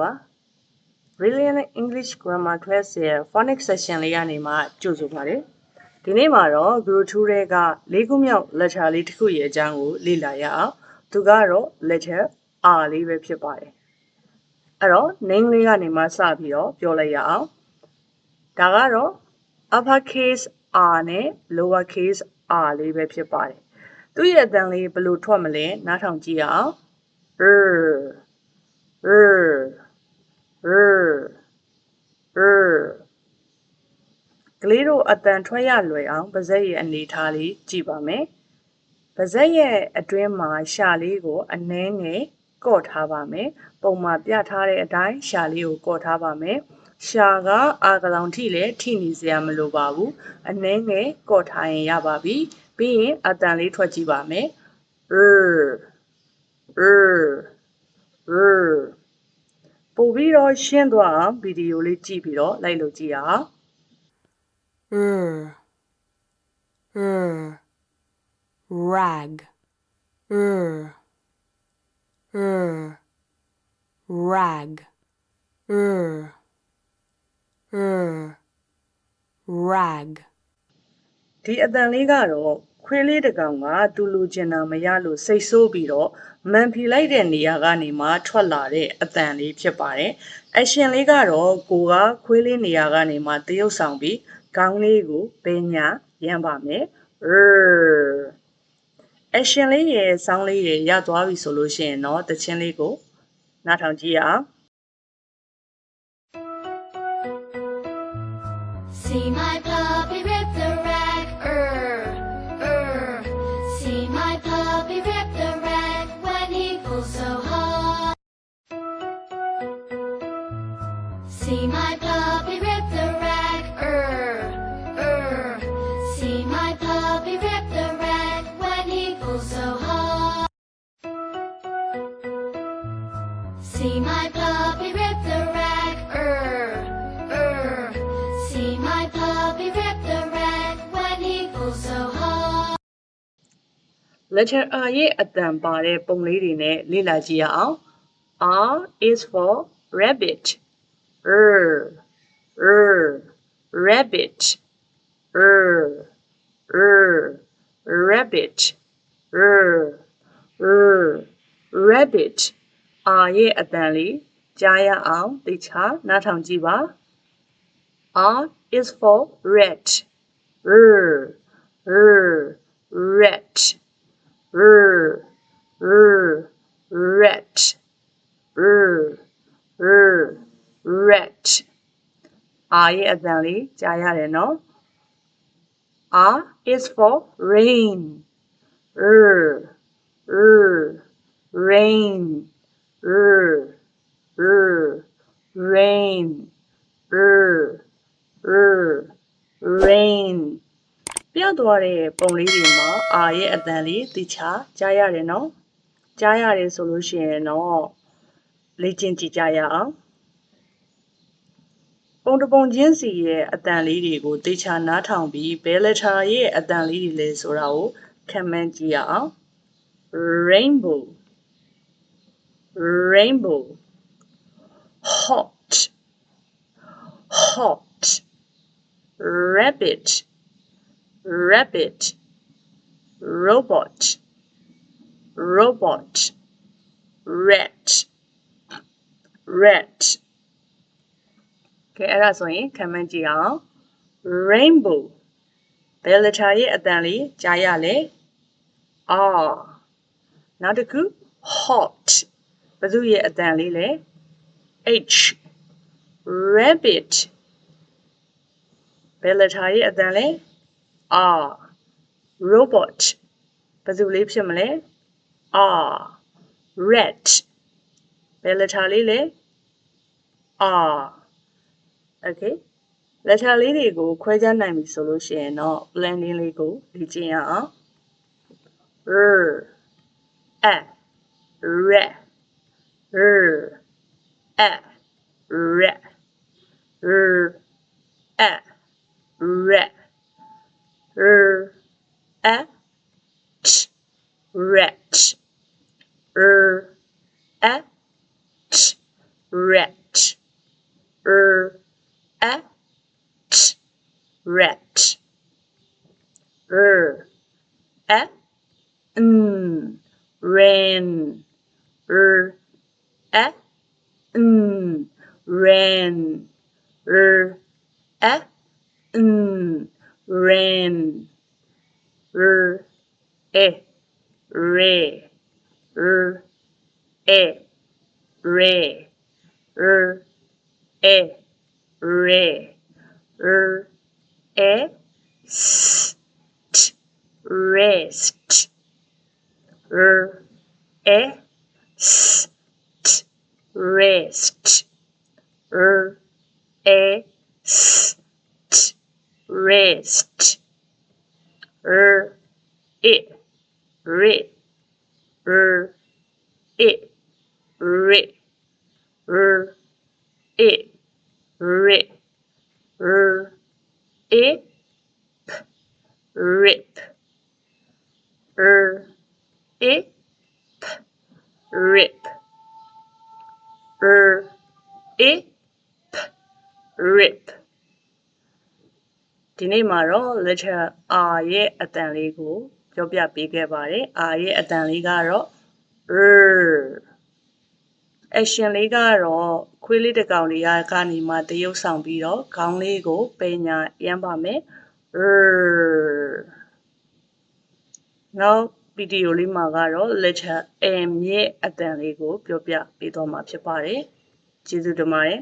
ပါ Brilliant English Grammar Class ရဲ့ phonics session လေးကနေမှကြိုဆိုပါတယ်ဒီနေ့မှာတော့ Group 2ရဲ့ကလေးခုမြောက် letter လေးတစ်ခုရဲ့အကြောင်းကိုလေ့လာရအောင်သူကတော့ letter R လေးပဲဖြစ်ပါတယ်အဲ့တော့ name လေးကနေမှစပြီးတော့ပြောလိုက်ရအောင်ဒါကတော့ upper case R နဲ့ lower case R လေးပဲဖြစ်ပါတယ်သူ့ရဲ့အတန်လေးဘယ်လိုထွက်မလဲနားထောင်ကြည့်ရအောင် er er er er ကလေးတို့အတန်ထွက်ရလွယ်အောင်ပါဇက်ရဲ့အနေထားလေးကြည့်ပါမယ်ပါဇက်ရဲ့အတွင်းမှာရှာလေးကိုအနှဲငယ်ကော့ထားပါမယ်ပုံမှာပြထားတဲ့အတိုင်းရှာလေးကိုကော့ထားပါမယ်ရှာကအာကလောင်ထိလည်းထိနေစရာမလိုပါဘူးအနှဲငယ်ကော့ထားရင်ရပါပြီပြီးရင်အတန်လေးထွက်ကြည့်ပါမယ် er er er ပို့ပြီးတော့ရှင်းသွားအောင်ဗီဒီယိုလေးကြည့်ပြီးတော့လိုက်လို့ကြည့်အောင် er er rag er er rag er er rag ဒီအတန်လေးကတော့ ခွေးလေးတစ်ကောင်က သူလူကျင်တာမရလို့ စိတ်ဆိုးပြီးတော့ မန်ဖီလိုက်တဲ့နေရာကနေမှ ထွက်လာတဲ့အတန်လေးဖြစ်ပါတယ်။ action လေးကတော့ ကိုကခွေးလေးနေရာကနေမှတရုပ်ဆောင်ပြီး ခေါင်းလေးကိုပင်ညာရမ်းပါမယ်။ er action လေးရဲ့ဆောင်းလေးရဲ့ရသွားပြီဆိုလို့ရှိရင်တော့တချင်းလေးကို နားထောင်ကြည့်ရအောင် puppy rip the rag when he pulls so hard. See my puppy rip the rag, er, er. See my puppy rip the rag when he pulls so hard. Letter R ရဲ့အတန်ပါတဲ့ပုံလေးတွေနဲ့လေ့လာကြည့်ရအောင် R is for rabbit er er rabbit er er rabbit er er rabbit R ရဲ့အတန်လေးကြားရအောင်သိချာနားထောင်ကြည့်ပါ R is for rat er er rat er er rat er er rat အာရဲ့အတန်လေးကြားရတယ်နော် R is for rain er er rain er er rain er er rain ပြောက်သွားတဲ့ပုံလေးတွေမှာအာရဲ့အတန်လေးတိချာကြားရတယ်နော်ကြားရတယ်ဆိုလို့ရှိရင်တော့လေ့ကျင့်ကြည့်ကြရအောင်ပုံတစ်ပုံချင်းစီရဲ့အတန်လေးတွေကိုတိချာနားထောင်ပြီးဘယ်လက်ထာရဲ့အတန်လေးတွေလဲဆိုတာကိုခံမှန်းကြည့်ရအောင် rainbow rainbow hot hot rabbit rabbit robot robot rat rat ကဲအဲ့ဒါဆိုရင်ခံမှန်းကြည့်အောင် rainbow ဘယ်လက်ထာရဲ့အတန်လေးကြားရလဲ r နောက်တစ်ခု hot ဘယ်သူရဲ့အတန်လေးလဲ h rabbit ဘယ်လက်ထာရဲ့အတန်လဲ R robot ဘယ်သူလေးဖြစ်မလဲ R rat ဘယ်လက်ထာလေးလဲ R okay လက်ထာလေးတွေကိုခွဲခြားနိုင်ပြီဆိုလို့ရှိရင်တော့ blending လေးကိုလေ့ကျင့်ရအောင် r a re r a re r a re er a t rat er a t rat r at rat r at n rain r at n rain r at n rain r a ray r a ray r a ray r a s t rest. R a s t rest. R a s t rest. R it rit r it rit r it rit r it p rip r it p rip r it p rip ဒီနေ့မှာတော့ letter R ရဲ့အတန်လေးကိုပြောပြပေးခဲ့ပါတယ် R ရဲ့အတန်လေးကတော့ r action လေးကတော့ ခွေးလေးတစ်ကောင်လေးရကနေမှတရုပ်ဆောင်ပြီးတော့ခေါင်းလေးကိုပညာရမ်းပါမယ် r နောက်ဗီဒီယိုလေးမှာကတော့ letter M ရဲ့အတန်လေးကို ပြောပြပေးသွားမှာဖြစ်ပါတယ်ကျေးဇူးတင်ပါတယ်